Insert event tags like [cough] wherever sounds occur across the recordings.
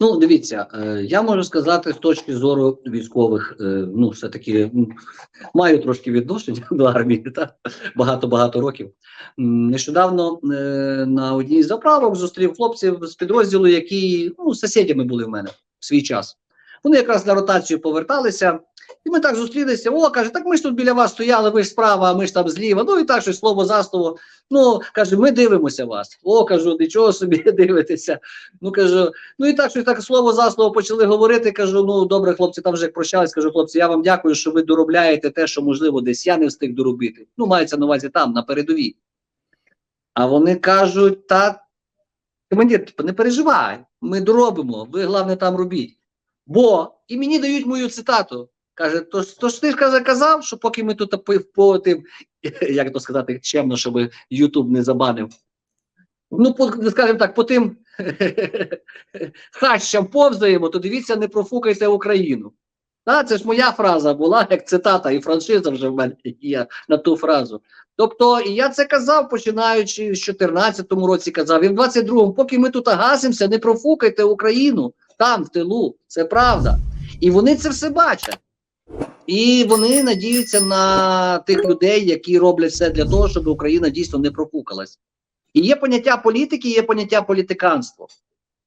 Ну, дивіться, е, я можу сказати з точки зору військових, е, ну, все-таки маю трошки відношення [laughs] до армії, та багато-багато років. Нещодавно е, на одній з заправок зустрів хлопців з підрозділу, які ну, сусідями були в мене в свій час. Вони якраз на ротацію поверталися, і ми так зустрілися. О, каже, так ми ж тут біля вас стояли, ви ж справа, а ми ж там зліва. Ну і так щось слово за слово. Ну, каже, ми дивимося вас. О, кажу, нічого собі [laughs] дивитеся. Ну кажу, Ну і так, що так слово за слово почали говорити. Кажу, ну добре, хлопці, там вже прощались. Кажу, хлопці, я вам дякую, що ви доробляєте те, що можливо десь я не встиг доробити. Ну, мається на увазі там, на передовій. А вони кажуть, та командир, типу, не переживай, ми доробимо, ви головне там робіть. Бо і мені дають мою цитату. Каже, то, то ж ти ж казав, що поки ми тут по, тим, [laughs] як то сказати, чемно, щоб Ютуб не забанив. Ну, по, скажімо так, по тим [laughs] хащам повзаємо, то дивіться, не профукайте Україну. Та, це ж моя фраза була, як цитата, і франшиза вже в мене є на ту фразу. Тобто, і я це казав, починаючи з 2014 році, казав, і в 22-му, поки ми тут гасимося, не профукайте Україну там, в тилу. Це правда. І вони це все бачать. І вони надіються на тих людей, які роблять все для того, щоб Україна дійсно не профукалась. І є поняття політики, є поняття політиканство.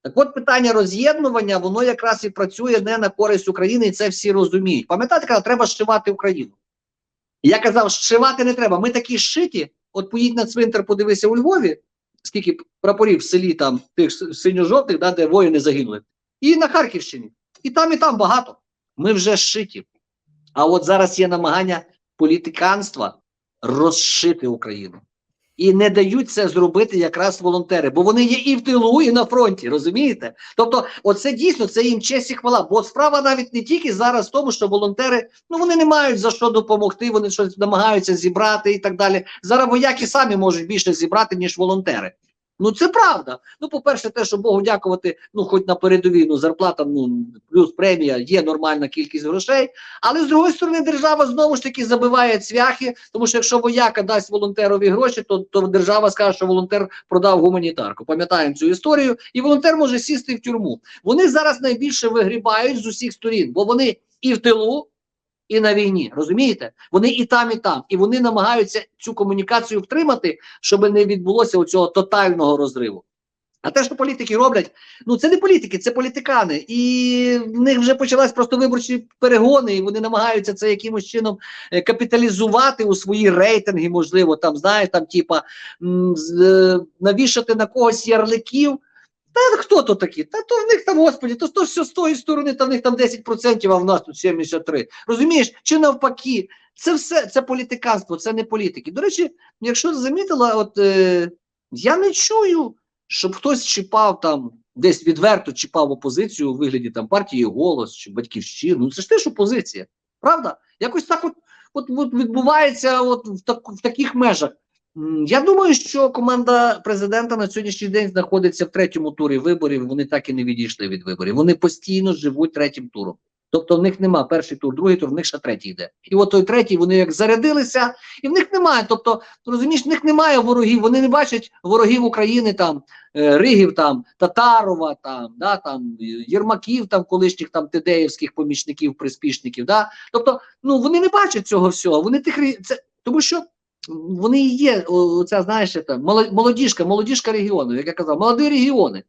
Так от питання роз'єднування, воно якраз і працює не на користь України, і це всі розуміють. Пам'ятаєте, казав, треба зшивати Україну. Я казав, зшивати не треба. Ми такі зшиті. От поїдь на цвинтар, подивися у Львові, скільки прапорів в селі там тих синьо-жовтих, да, де воїни загинули. І на Харківщині. І там, і там багато. Ми вже зшиті. А от зараз є намагання політиканства розшити Україну. І не дають це зробити якраз волонтери, бо вони є і в тилу, і на фронті, розумієте? Тобто, оце дійсно це їм честь і хвала. Бо справа навіть не тільки зараз в тому, що волонтери ну вони не мають за що допомогти, вони щось намагаються зібрати і так далі. Зараз вояки самі можуть більше зібрати, ніж волонтери. Ну це правда. Ну, по-перше, те, що Богу дякувати, ну хоч на передовій, ну зарплата, ну плюс премія, є нормальна кількість грошей. Але з другої сторони, держава знову ж таки забиває цвяхи, тому що якщо вояка дасть волонтерові гроші, то, то держава скаже, що волонтер продав гуманітарку. Пам'ятаємо цю історію, і волонтер може сісти в тюрму. Вони зараз найбільше вигрібають з усіх сторін, бо вони і в тилу. І на війні, розумієте? Вони і там, і там, і вони намагаються цю комунікацію втримати, щоб не відбулося оцього тотального розриву. А те, що політики роблять, ну це не політики, це політикани. І в них вже почалась просто виборчі перегони, і вони намагаються це якимось чином е, капіталізувати у свої рейтинги, можливо, там, знаєш, там, типа, е, навішати на когось ярликів. Та хто то такі? Та то в них там, господі, то, то все з тої сторони, та в них там 10%, а в нас тут 73%. Розумієш? Чи навпаки? Це все це політиканство, це не політики. До речі, якщо замітила, от е, я не чую, щоб хтось чіпав там, десь відверто чіпав опозицію у вигляді там партії голос чи батьківщину. Ну це ж теж опозиція. Правда? Якось так от, от, от відбувається от в, так, в таких межах. Я думаю, що команда президента на сьогоднішній день знаходиться в третьому турі виборів. Вони так і не відійшли від виборів. Вони постійно живуть третім туром. Тобто в них нема перший тур, другий тур, в них ще третій йде. І от той третій вони як зарядилися, і в них немає. Тобто, розумієш, в них немає ворогів. Вони не бачать ворогів України там, е, Ригів там, Татарова, там, да, там Єрмаків, там колишніх там тедеївських помічників, приспішників. Да? Тобто, ну вони не бачать цього всього. Вони тих це тому, що вони і є, оця, знаєш, молодіжка, молодіжка регіону, як я казав, молоді регіони.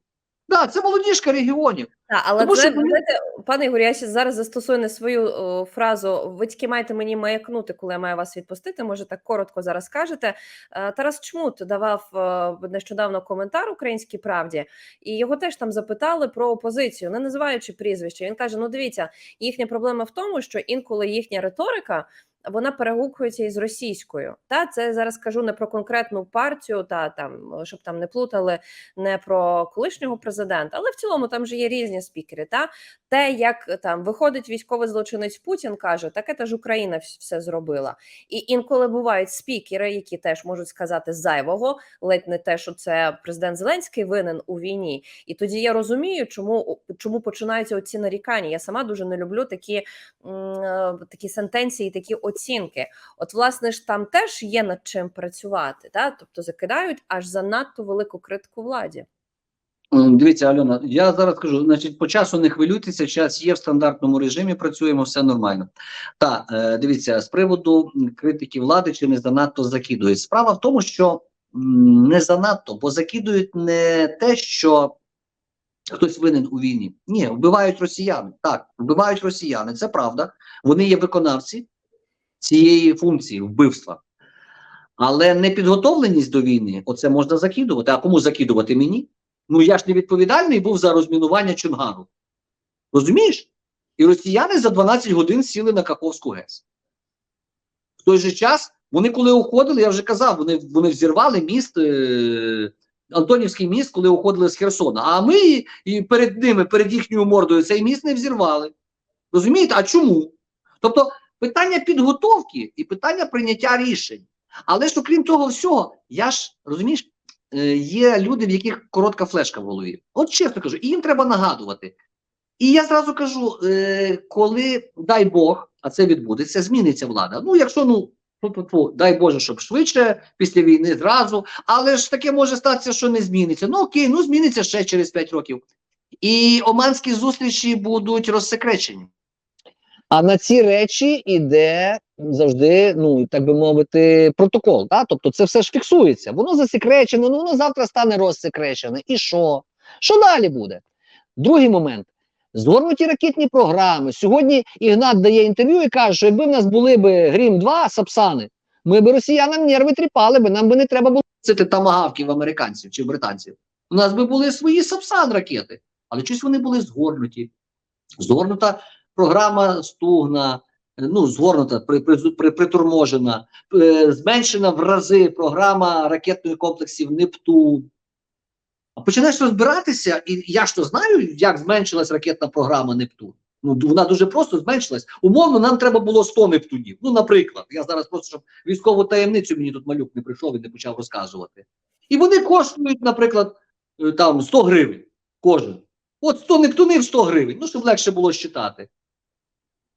Так, да, це молодіжка регіонів. Так, але Тому це, що знаєте, пане Ігорі, я ще зараз застосую не свою о, фразу. Ви тільки маєте мені маякнути, коли я маю вас відпустити. Може, так коротко зараз скажете. Е, Тарас Чмут давав е, нещодавно коментар Українській правді, і його теж там запитали про опозицію, не називаючи прізвище. Він каже: Ну, дивіться, їхня проблема в тому, що інколи їхня риторика. Вона перегукується із російською. Та це зараз кажу не про конкретну партію, та там щоб там не плутали не про колишнього президента, але в цілому там же є різні спікери. Та те, як там виходить військовий злочинець Путін, каже, так це ж Україна все зробила. І інколи бувають спікери, які теж можуть сказати зайвого, ледь не те, що це президент Зеленський винен у війні. І тоді я розумію, чому чому починаються оці нарікання. Я сама дуже не люблю такі, е, такі сентенції, такі оцінки. От, власне ж, там теж є над чим працювати, та тобто закидають аж занадто велику критику владі. М, Дивіться, Альона, я зараз кажу, значить, по часу не хвилюйтеся, час є в стандартному режимі, працюємо, все нормально. Так, е, дивіться, з приводу критики влади чи не занадто закидують. Справа в тому, що не занадто, бо закидують не те, що хтось винен у війні. Ні, вбивають росіяни. Так, вбивають росіяни, це правда. Вони є виконавці цієї функції вбивства. Але непідготовленість до війни, оце можна закидувати. А кому закидувати мені? Ну я ж не відповідальний був за розмінування Чонгару. Розумієш? І росіяни за 12 годин сіли на Каховську ГЕС. В той же час, вони коли уходили, я вже казав, вони, вони взірвали міст, е, Антонівський міст, коли уходили з Херсона. А ми і перед ними, перед їхньою мордою, цей міст не взірвали. Розумієте? А чому? Тобто питання підготовки і питання прийняття рішень. Але ж окрім того всього, я ж розумієш, є люди, в яких коротка флешка в голові. От чесно кажу, і їм треба нагадувати. І я зразу кажу: е, коли дай Бог, а це відбудеться, зміниться влада. Ну, якщо ну. тьфу-тьфу-тьфу, дай Боже, щоб швидше після війни зразу, але ж таке може статися, що не зміниться. Ну окей, ну зміниться ще через 5 років. І оманські зустрічі будуть розсекречені. А на ці речі йде завжди, ну так би мовити, протокол. Да? Тобто це все ж фіксується. Воно засекречено, ну воно завтра стане розсекречене. І що? Що далі буде? Другий момент. Згорнуті ракетні програми. Сьогодні Ігнат дає інтерв'ю і каже, що якби в нас були б Грім 2 Сапсани, ми б росіянам нерви тріпали би, нам би не треба було це тамагавків американців чи британців. У нас би були свої Сапсан ракети, але щось вони були згорнуті. Згорнута програма стугна, е, ну, згорнута, при, при, при, приторможена, е, зменшена в рази програма ракетних комплексів Нептун. А починаєш розбиратися, і я ж то знаю, як зменшилась ракетна програма Нептун. Ну, вона дуже просто зменшилась. Умовно, нам треба було 100 Нептунів. Ну, наприклад, я зараз просто, щоб військову таємницю мені тут малюк не прийшов і не почав розказувати. І вони коштують, наприклад, е, там 100 гривень кожен. От 100 Нептунів 100 гривень, ну, щоб легше було считати.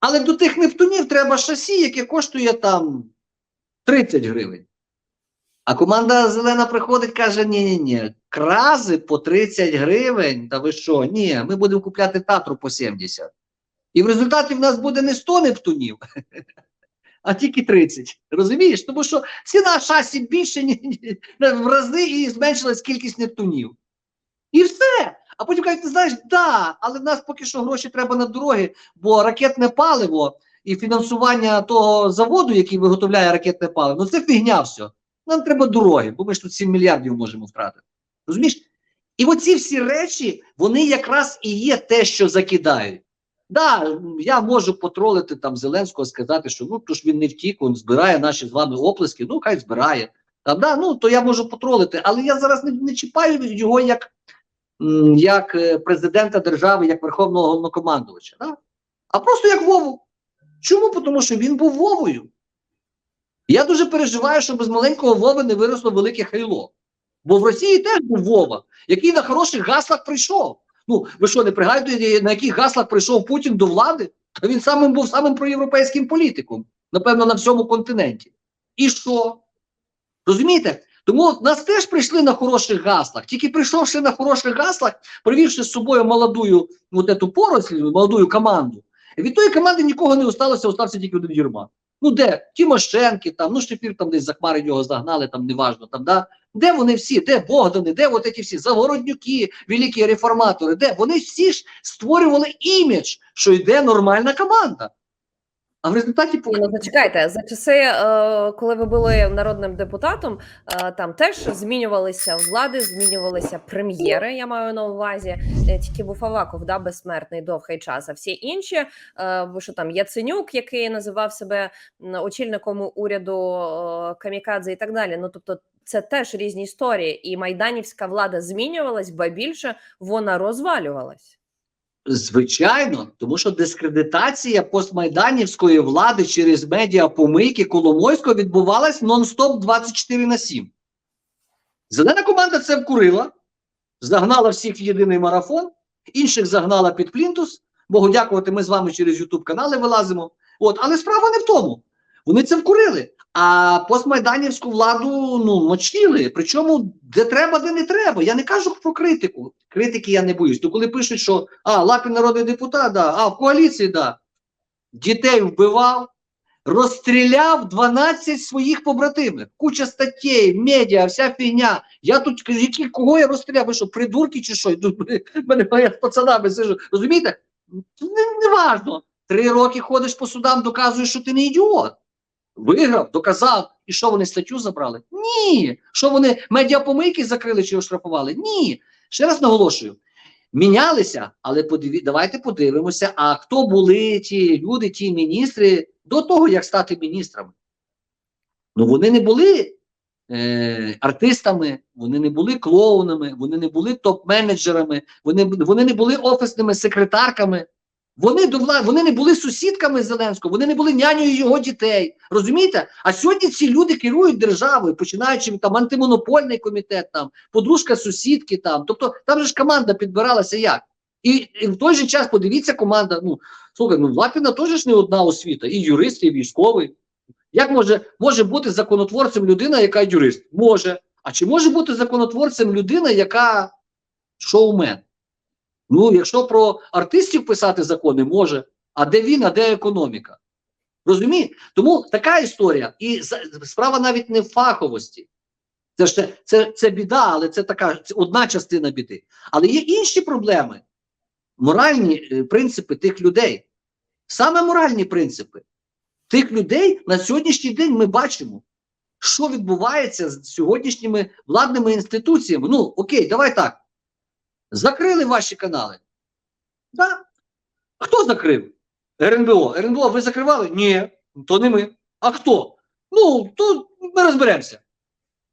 Але до тих Нептунів треба шасі, яке коштує там 30 гривень. А команда зелена приходить, каже: ні ні ні крази по 30 гривень. Та ви що? Ні, ми будемо купляти татру по 70. І в результаті в нас буде не 100 нептунів, [laughs] а тільки 30. Розумієш? Тому що ціна шасі більше ні, ні, в рази і зменшилась кількість нептунів. І все. А потім кажуть, ти знаєш, да, але в нас поки що гроші треба на дороги, бо ракетне паливо і фінансування того заводу, який виготовляє ракетне паливо, ну це фігня все. Нам треба дороги, бо ми ж тут 7 мільярдів можемо втратити. Розумієш? І оці всі речі, вони якраз і є те, що закидають. Да, я можу потролити там Зеленського, сказати, що ну то ж він не втік, він збирає наші з вами оплески, ну хай збирає. Там, да, ну то я можу потролити, але я зараз не, не чіпаю його як, як е, президента держави, як верховного головнокомандувача. Да? А просто як Вову. Чому? Тому що він був Вовою. Я дуже переживаю, щоб з маленького Вови не виросло велике хайло. Бо в Росії теж був Вова, який на хороших гаслах прийшов. Ну, ви що, не пригадуєте, на яких гаслах прийшов Путін до влади? Та він самим був самим проєвропейським політиком, напевно, на всьому континенті. І що? Розумієте? Тому нас теж прийшли на хороших гаслах. Тільки прийшовши на хороших гаслах, привівши з собою молодую вот эту поросль, молодую команду, від тої команди нікого не осталося, остався тільки один Єрмак. Ну де? Тимошенки, там, ну Шепір там десь за хмари його загнали, там неважно, там, да? Де вони всі? Де Богдани, де от ці всі Загороднюки, великі реформатори? Де? Вони всі ж створювали імідж, що йде нормальна команда. А в результаті ну зачекайте, за часи, е, коли ви були народним депутатом, е, там теж змінювалися влади, змінювалися прем'єри. Я маю на увазі. Е, Тільки був Аваков, да, безсмертний довгий час. А всі інші, бо що там Яценюк, який називав себе очільником уряду Камікадзе і так далі. Ну тобто, це теж різні історії. І майданівська влада змінювалась, ба більше вона розвалювалась. Звичайно, тому що дискредитація постмайданівської влади через медіа помийки Коломойського відбувалась нон-стоп 24 на 7. Зелена команда це вкурила, загнала всіх в єдиний марафон, інших загнала під плінтус. Богу дякувати, ми з вами через Ютуб канали вилазимо. От, але справа не в тому. Вони це вкурили. А постмайданівську владу ну мочили. Причому де треба, де не треба. Я не кажу про критику. Критики я не боюсь. То коли пишуть, що а, Лапін народний депутат, да, а в коаліції, да. Дітей вбивав, розстріляв 12 своїх побратимів. Куча статей, медіа, вся фігня. Я тут які, кого я розстріляв? Ви що, придурки чи що? Тут мене я з пацанами сижу. Розумієте? Не, не важно. Три роки ходиш по судам, доказуєш, що ти не ідіот. Виграв, доказав. І що вони статтю забрали? Ні. Що вони медіапомийки закрили чи оштрафували? Ні. Ще раз наголошую. Мінялися, але подиві... давайте подивимося, а хто були ті люди, ті міністри до того, як стати міністрами. Ну, вони не були е, артистами, вони не були клоунами, вони не були топ-менеджерами, вони, вони не були офісними секретарками. Вони до влади, вони не були сусідками Зеленського, вони не були нянею його дітей. Розумієте? А сьогодні ці люди керують державою, починаючи там антимонопольний комітет, там подружка сусідки. Там, тобто там же ж команда підбиралася як. І, і в той же час подивіться, команда. Ну слухай, ну Лапіна теж ж не одна освіта, і юрист, і військовий. Як може, може бути законотворцем людина, яка юрист? Може. А чи може бути законотворцем людина, яка шоумен? Ну, якщо про артистів писати закони, може. А де він, а де економіка? Розумієте? Тому така історія. І справа навіть не в фаховості. Це ж це, це, це біда, але це така це одна частина біди. Але є інші проблеми, моральні е, принципи тих людей. Саме моральні принципи тих людей на сьогоднішній день ми бачимо, що відбувається з сьогоднішніми владними інституціями. Ну, окей, давай так. Закрили ваші канали. Да? Хто закрив? РНБО. РНБО ви закривали? Ні, то не ми. А хто? Ну, то ми розберемося.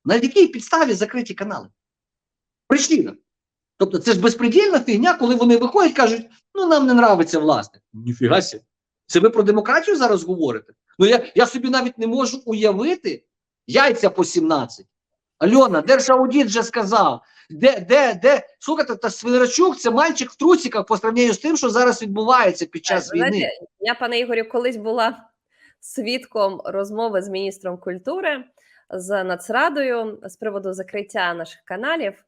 На якій підставі закриті канали? Причина. Тобто це ж безпредельна фігня, коли вони виходять і кажуть, ну нам не нравиться власник. Ніфіга сі. Це ви про демократію зараз говорите? Ну я, я собі навіть не можу уявити яйця по 17. Альона, Держаудит вже сказав, де, де, де, слухайте, та Свинарчук це мальчик в трусиках по сравненню з тим, що зараз відбувається під час знаєте, війни. Я, пане Ігорю, колись була свідком розмови з міністром культури з Нацрадою з приводу закриття наших каналів.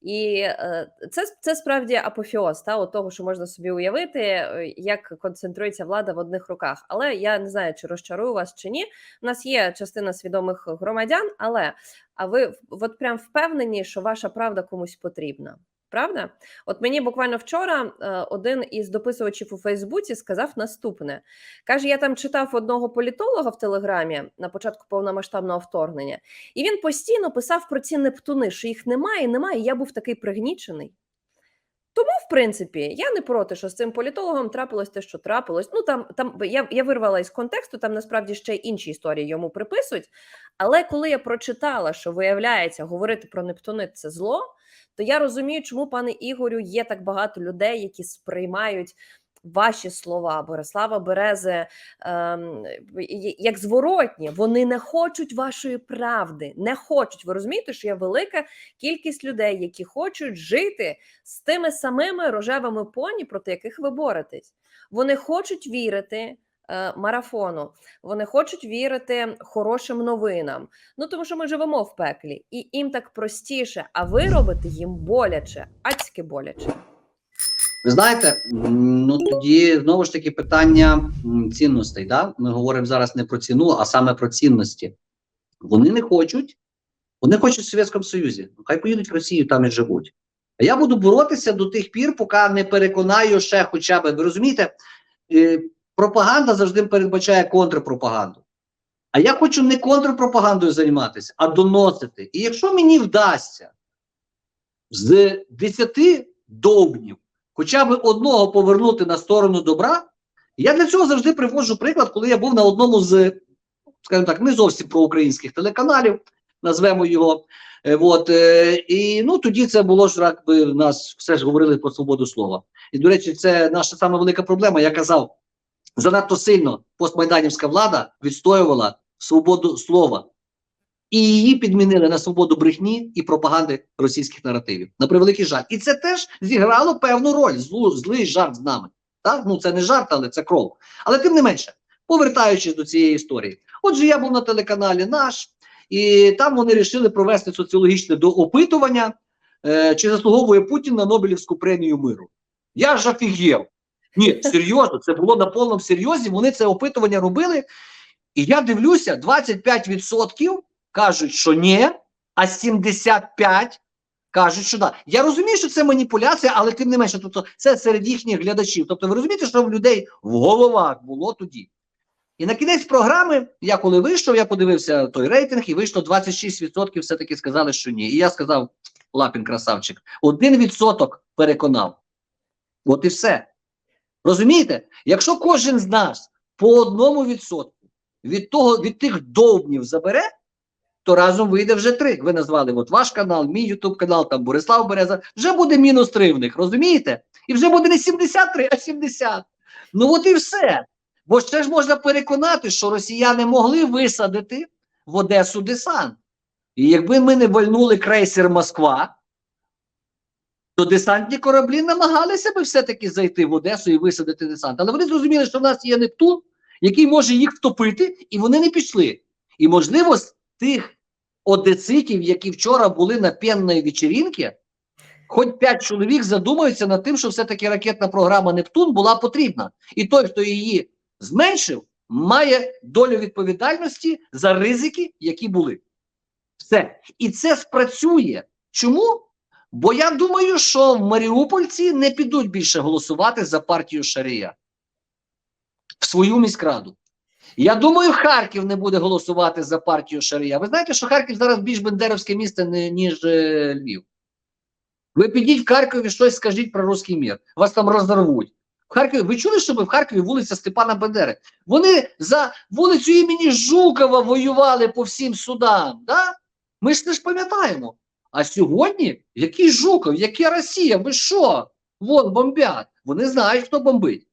І е, це, це справді апофіоз та, от того, що можна собі уявити, е, як концентрується влада в одних руках. Але я не знаю, чи розчарую вас чи ні. У нас є частина свідомих громадян, але а ви от прям впевнені, що ваша правда комусь потрібна. Правда? От мені буквально вчора е, один із дописувачів у Фейсбуці сказав наступне: каже: я там читав одного політолога в Телеграмі на початку повномасштабного вторгнення, і він постійно писав про ці Нептуни, що їх немає, немає. і Я був такий пригнічений. Тому, в принципі, я не проти, що з цим політологом трапилось те, що трапилось. Ну там там я, я вирвала із контексту, там насправді ще інші історії йому приписують. Але коли я прочитала, що виявляється, говорити про Нептуни це зло, то я розумію, чому, пане Ігорю, є так багато людей, які сприймають ваші слова Борислава Берези ем, як зворотні. Вони не хочуть вашої правди, не хочуть. Ви розумієте, що є велика кількість людей, які хочуть жити з тими самими рожевими поні, проти яких ви боретесь. Вони хочуть вірити. Е, Марафону вони хочуть вірити хорошим новинам. Ну тому що ми живемо в пеклі, і їм так простіше, а ви робите їм боляче, адськи боляче. Ви знаєте, ну тоді знову ж таки питання цінностей. Да? Ми говоримо зараз не про ціну, а саме про цінності. Вони не хочуть, вони хочуть в Совєтському Союзі. Ну, Хай поїдуть в Росію, там і живуть. А я буду боротися до тих пір, поки не переконаю ще хоча б. Ви розумієте, е, пропаганда завжди передбачає контрпропаганду. А я хочу не контрпропагандою займатися, а доносити. І якщо мені вдасться з 10 довбнів хоча б одного повернути на сторону добра, я для цього завжди приводжу приклад, коли я був на одному з, скажімо так, не зовсім проукраїнських телеканалів, назвемо його. Е, от, е, і ну тоді це було ж якби нас все ж говорили про свободу слова. І, до речі, це наша саме велика проблема. Я казав, занадто сильно постмайданівська влада відстоювала свободу слова. І її підмінили на свободу брехні і пропаганди російських наративів. На превеликий жаль. І це теж зіграло певну роль. Злу, злий жарт з нами. Так? Ну це не жарт, але це кров. Але тим не менше, повертаючись до цієї історії, Отже, я був на телеканалі наш, і там вони вирішили провести соціологічне доопитування, е, чи заслуговує Путін на Нобелівську премію миру. Я ж офігів. Ні, серйозно, це було на повному серйозі. Вони це опитування робили. І я дивлюся, 25% кажуть, що ні, а 75% кажуть, що да. Я розумію, що це маніпуляція, але тим не менше, тобто це серед їхніх глядачів. Тобто, ви розумієте, що в людей в головах було тоді. І на кінець програми, я коли вийшов, я подивився той рейтинг, і вийшло 26% все-таки сказали, що ні. І я сказав, Лапін красавчик, 1% переконав. От і все. Розумієте? Якщо кожен з нас по одному відсотку від того, від тих довбнів забере, то разом вийде вже три. Ви назвали от ваш канал, мій Ютуб канал, там Борислав Береза. Вже буде мінус три в них, розумієте? І вже буде не 73, а 70. Ну от і все. Бо ще ж можна переконати, що росіяни могли висадити в Одесу десант. І якби ми не вальнули крейсер Москва, то десантні кораблі намагалися би все-таки зайти в Одесу і висадити десант. Але вони зрозуміли, що в нас є Нептун, який може їх втопити, і вони не пішли. І, можливо, з тих одеситів, які вчора були на п'янної вечеринці, хоч п'ять чоловік задумаються над тим, що все-таки ракетна програма Нептун була потрібна. І той, хто її зменшив, має долю відповідальності за ризики, які були. Все. І це спрацює. Чому? Бо я думаю, що Маріупольці не підуть більше голосувати за партію Шарія в свою міськраду. Я думаю, Харків не буде голосувати за партію Шарія. Ви знаєте, що Харків зараз більш бендеровське місто, ніж е, Львів. Ви підіть в Харкові щось скажіть про русський мір. Вас там розорвуть. В Харкові, ви чули, щоб в Харкові вулиця Степана Бендери? Вони за вулицю імені Жукова воювали по всім судам. Да? Ми ж не ж пам'ятаємо. А сьогодні який Жуков, яка Росія? Ви що? Вон бомбять. Вони знають, хто бомбить.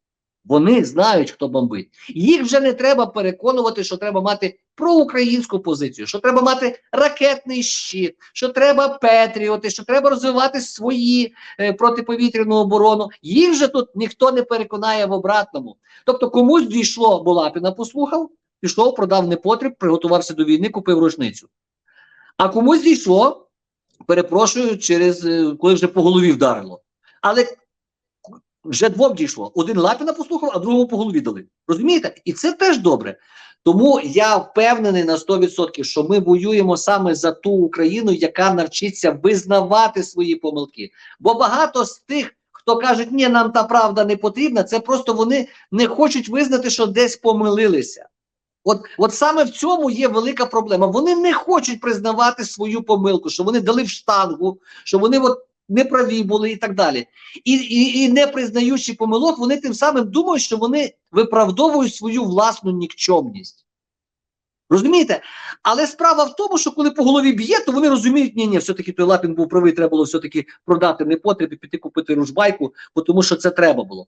Вони знають, хто бомбить. Їх вже не треба переконувати, що треба мати проукраїнську позицію, що треба мати ракетний щит, що треба Петріоти, що треба розвивати свої е, протиповітряну оборону. Їх вже тут ніхто не переконає в обратному. Тобто комусь дійшло, Булапіна послухав, пішов, продав непотріб, приготувався до війни, купив рушницю. А комусь дійшло, перепрошую, через е, коли вже по голові вдарило. Але вже двом дійшло. Один Лапіна послухав, а другому по голові дали. Розумієте? І це теж добре. Тому я впевнений на 100%, що ми воюємо саме за ту Україну, яка навчиться визнавати свої помилки. Бо багато з тих, хто кажуть, ні, нам та правда не потрібна, це просто вони не хочуть визнати, що десь помилилися. От, от саме в цьому є велика проблема. Вони не хочуть признавати свою помилку, що вони дали в штангу, що вони от неправі були і так далі. І, і, і не признаючи помилок, вони тим самим думають, що вони виправдовують свою власну нікчомність. Розумієте? Але справа в тому, що коли по голові б'є, то вони розуміють, ні, ні, все-таки той Лапін був правий, треба було все-таки продати непотріб і піти купити ружбайку, тому що це треба було.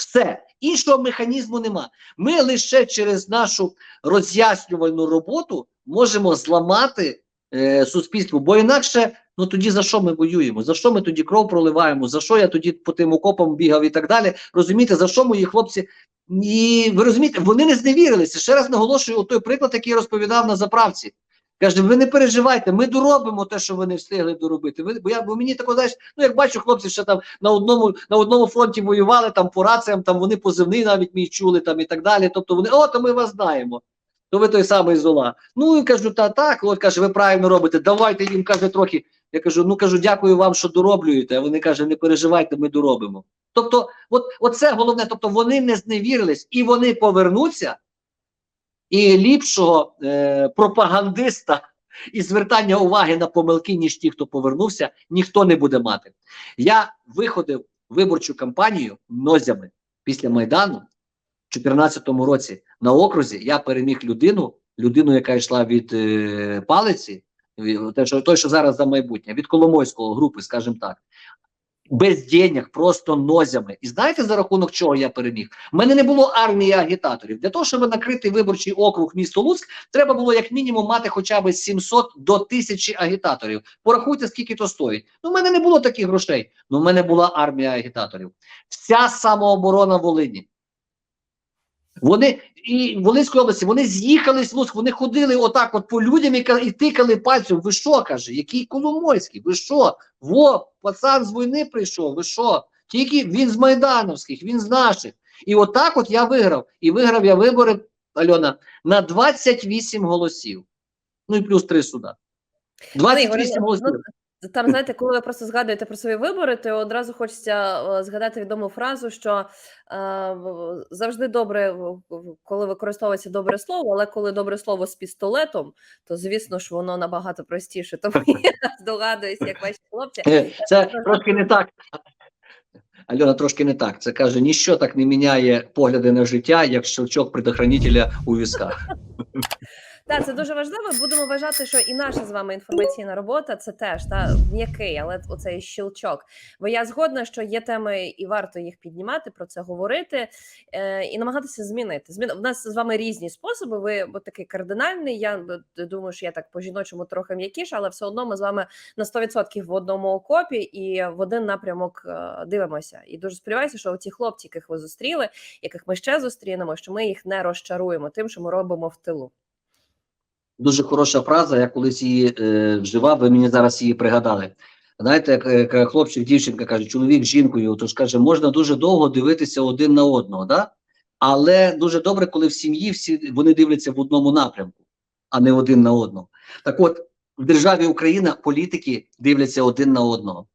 Все, іншого механізму нема. Ми лише через нашу роз'яснювальну роботу можемо зламати е, суспільство, бо інакше, ну тоді за що ми воюємо? За що ми тоді кров проливаємо? За що я тоді по тим окопам бігав і так далі? Розумієте, за що мої хлопці? І ви розумієте, вони не зневірилися. Ще раз наголошую той приклад, який я розповідав на заправці. Каже, ви не переживайте, ми доробимо те, що ви не встигли доробити. Ви, бо я бо мені тако, знаєш, ну як бачу, хлопці ще там на одному на одному фронті воювали, там по раціям, там вони позивний навіть мій чули там і так далі. Тобто вони, о, то ми вас знаємо. То ви той самий зола. Ну і кажу, та так, от каже, ви правильно робите. Давайте їм каже трохи. Я кажу, ну кажу, дякую вам, що дороблюєте. А вони каже, не переживайте, ми доробимо. Тобто, от, от це головне, тобто вони не зневірились і вони повернуться, і ліпшого е, пропагандиста і звертання уваги на помилки, ніж ті, хто повернувся, ніхто не буде мати. Я виходив виборчу кампанію нозями після Майдану в 2014 році на окрузі. Я переміг людину, людину, яка йшла від е, палиці, те, що, той, що зараз за майбутнє, від Коломойського групи, скажімо так. Без денег, просто нозями. І знаєте, за рахунок чого я переміг? У мене не було армії агітаторів. Для того, щоб накрити виборчий округ місто Луцьк, треба було як мінімум мати хоча б 700 до 1000 агітаторів. Порахуйте, скільки то стоїть. Ну, в мене не було таких грошей. Ну, в мене була армія агітаторів. Вся самооборона Волині. Вони і в Волинській області вони з'їхали з Луцьк, вони ходили отак, от по людям і, і тикали пальцем. Ви що каже? Який Коломойський? Ви що? Во, пацан з війни прийшов. Ви що? Тільки він з майдановських, він з наших. І отак от я виграв. І виграв я вибори, Альона, на 28 голосів. Ну і плюс 3 суда. Ну, 28 голосів. Там, знаєте, коли ви просто згадуєте про свої вибори, то одразу хочеться е, згадати відому фразу, що е, завжди добре, коли використовується добре слово, але коли добре слово з пістолетом, то звісно ж воно набагато простіше. Тому я здогадуюсь, як ваші хлопці. Е, Це трошки не так. Альона трошки не так. Це каже, ніщо так не міняє погляди на життя, як щелчок предохранителя у візках. [laughs] Так, це дуже важливо. Будемо вважати, що і наша з вами інформаційна робота це теж та м'який, але оцей щелчок. Бо я згодна, що є теми, і варто їх піднімати, про це говорити е, і намагатися змінити. Змін в нас з вами різні способи. Ви бо такий кардинальний. Я думаю, що я так по жіночому трохи м'якіша, але все одно ми з вами на 100% в одному окопі і в один напрямок е, дивимося. І дуже сподіваюся, що ці хлопці, яких ви зустріли, яких ми ще зустрінемо, що ми їх не розчаруємо тим, що ми робимо в тилу. Дуже хороша фраза, я колись її е, вживав, ви мені зараз її пригадали. Знаєте, як, як, як хлопчик, дівчинка каже, чоловік з жінкою, тож каже, можна дуже довго дивитися один на одного, да? але дуже добре, коли в сім'ї всі вони дивляться в одному напрямку, а не один на одного. Так от, в державі Україна політики дивляться один на одного.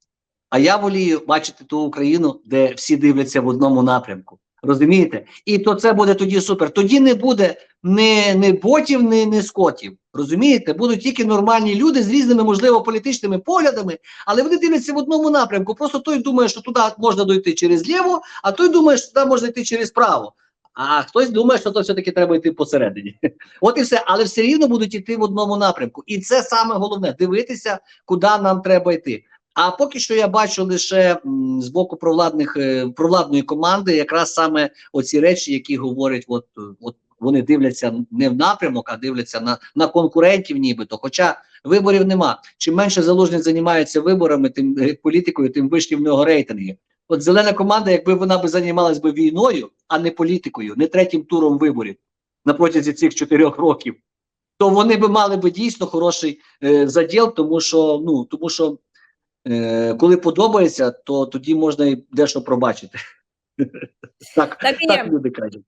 А я волію бачити ту Україну, де всі дивляться в одному напрямку. Розумієте? І то це буде тоді супер. Тоді не буде не, не ботів, не, не скотів. Розумієте? Будуть тільки нормальні люди з різними, можливо, політичними поглядами, але вони дивляться в одному напрямку. Просто той думає, що туди можна дойти через ліво, а той думає, що туди можна йти через право. А хтось думає, що то все-таки треба йти посередині. [laughs] От і все, але все рівно будуть йти в одному напрямку. І це саме головне дивитися, куди нам треба йти. А поки що я бачу лише з боку провладних е, провладної команди, якраз саме оці речі, які говорять, от, от вони дивляться не в напрямок, а дивляться на, на конкурентів, нібито. Хоча виборів нема. Чим менше залужник займається виборами, тим е, політикою, тим вищі в нього рейтинги. От зелена команда, якби вона би займалась би війною, а не політикою, не третім туром виборів на протязі цих чотирьох років, то вони би мали би дійсно хороший е, заділ, тому що ну тому що е, коли подобається, то тоді можна і дещо пробачити. [laughs] Так, Так так люди кажуть.